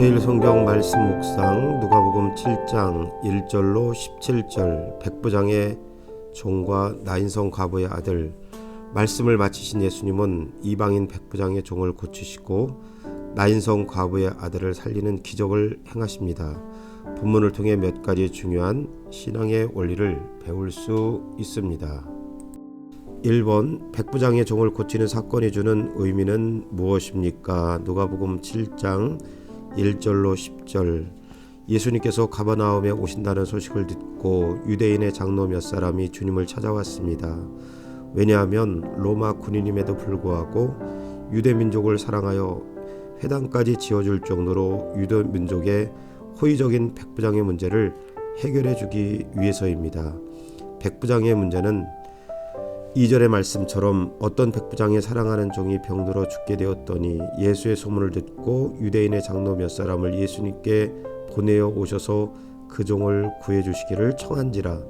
매일 성경 말씀 묵상 누가복음 7장 1절로 17절 백부장의 종과 나인성 과부의 아들 말씀을 마치신 예수님은 이방인 백부장의 종을 고치시고 나인성 과부의 아들을 살리는 기적을 행하십니다. 본문을 통해 몇 가지 중요한 신앙의 원리를 배울 수 있습니다. 1번 백부장의 종을 고치는 사건이 주는 의미는 무엇입니까? 누가복음 7장 1절로 10절 예수님께서 가버나움에 오신다는 소식을 듣고 유대인의 장로 몇 사람이 주님을 찾아왔습니다. 왜냐하면 로마 군인임에도 불구하고 유대 민족을 사랑하여 회당까지 지어줄 정도로 유대 민족의 호의적인 백부장의 문제를 해결해 주기 위해서입니다. 백부장의 문제는 2절의 말씀처럼 어떤 백부장의 사랑하는 종이 병들어 죽게 되었더니 예수의 소문을 듣고 유대인의 장로 몇 사람을 예수님께 보내어 오셔서 그 종을 구해 주시기를 청한지라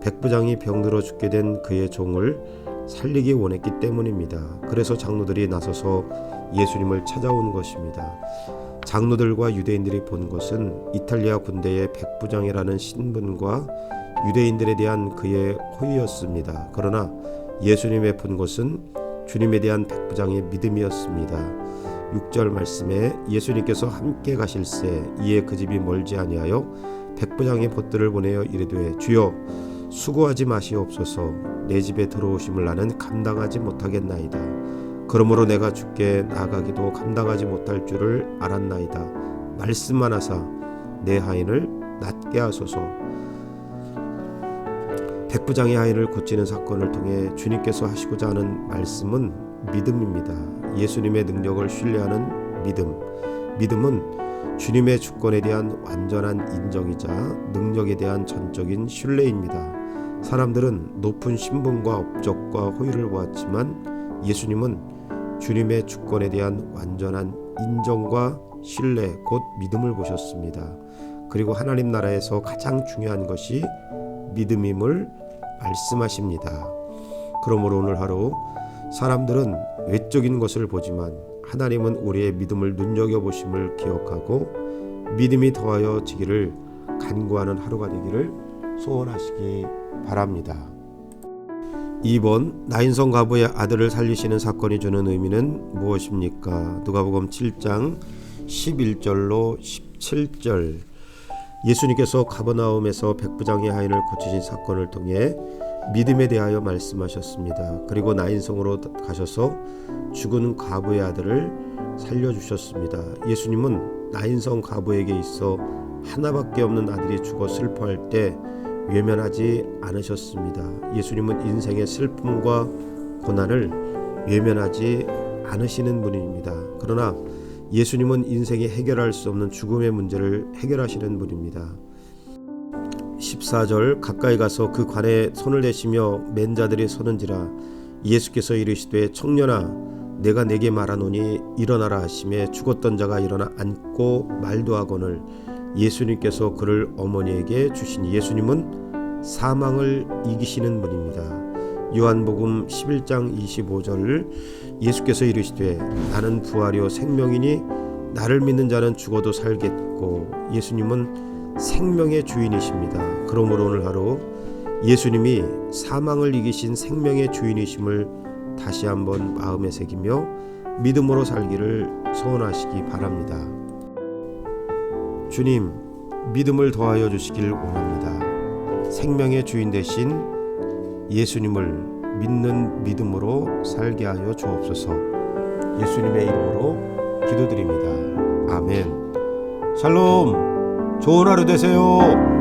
백부장이 병들어 죽게 된 그의 종을 살리기 원했기 때문입니다. 그래서 장로들이 나서서 예수님을 찾아온 것입니다. 장로들과 유대인들이 본 것은 이탈리아 군대의 백부장이라는 신분과 유대인들에 대한 그의 호의였습니다. 그러나 예수님의 본 것은 주님에 대한 백부장의 믿음이었습니다. 6절 말씀에 예수님께서 함께 가실새 이에 그 집이 멀지 아니하여 백부장의 벗들을 보내어 이르되 주여 수고하지 마시옵소서 내 집에 들어오심을 나는 감당하지 못하겠나이다. 그러므로 내가 죽게 나가기도 감당하지 못할 줄을 알았나이다. 말씀만 하사 내 하인을 낫게 하소서. 백부장의 하인을 고치는 사건을 통해 주님께서 하시고자 하는 말씀은 믿음입니다. 예수님의 능력을 신뢰하는 믿음. 믿음은 주님의 주권에 대한 완전한 인정이자 능력에 대한 전적인 신뢰입니다. 사람들은 높은 신분과 업적과 호의를 보았지만 예수님은 주님의 주권에 대한 완전한 인정과 신뢰, 곧 믿음을 보셨습니다. 그리고 하나님 나라에서 가장 중요한 것이 믿음임을 말씀하십니다. 그러므로 오늘 하루 사람들은 외적인 것을 보지만 하나님은 우리의 믿음을 눈여겨 보심을 기억하고 믿음이 더하여 지기를 간구하는 하루가 되기를 소원하시기 바랍니다. 2번 나인성 가부의 아들을 살리시는 사건이 주는 의미는 무엇입니까? 누가복음 7장 11절로 17절 예수님께서 가버나움에서 백부장의 하인을 고치신 사건을 통해 믿음에 대하여 말씀하셨습니다. 그리고 나인성으로 가셔서 죽은 가부의 아들을 살려주셨습니다. 예수님은 나인성 가부에게 있어 하나밖에 없는 아들이 죽어 슬퍼할 때 외면하지 않으셨습니다. 예수님은 인생의 슬픔과 고난을 외면하지 않으시는 분입니다. 그러나 예수님은 인생이 해결할 수 없는 죽음의 문제를 해결하시는 분입니다. 14절 가까이 가서 그 관에 손을 대시며 맨 자들이 서는지라 예수께서 이르시되 청년아 내가 내게 말하노니 일어나라 하심에 죽었던 자가 일어나 앉고 말도 하거늘 예수님께서 그를 어머니에게 주신 예수님은 사망을 이기시는 분입니다. 요한복음 11장 25절 예수께서 이르시되 나는 부활이요 생명이니 나를 믿는 자는 죽어도 살겠고 예수님은 생명의 주인이십니다. 그러므로 오늘 하루 예수님이 사망을 이기신 생명의 주인이심을 다시 한번 마음에 새기며 믿음으로 살기를 소원하시기 바랍니다. 주님, 믿음을 더하여 주시길 원합니다. 생명의 주인 되신 예수님을 믿는 믿음으로 살게 하여 주옵소서. 예수님의 이름으로 기도드립니다. 아멘. 샬롬. 좋은 하루 되세요.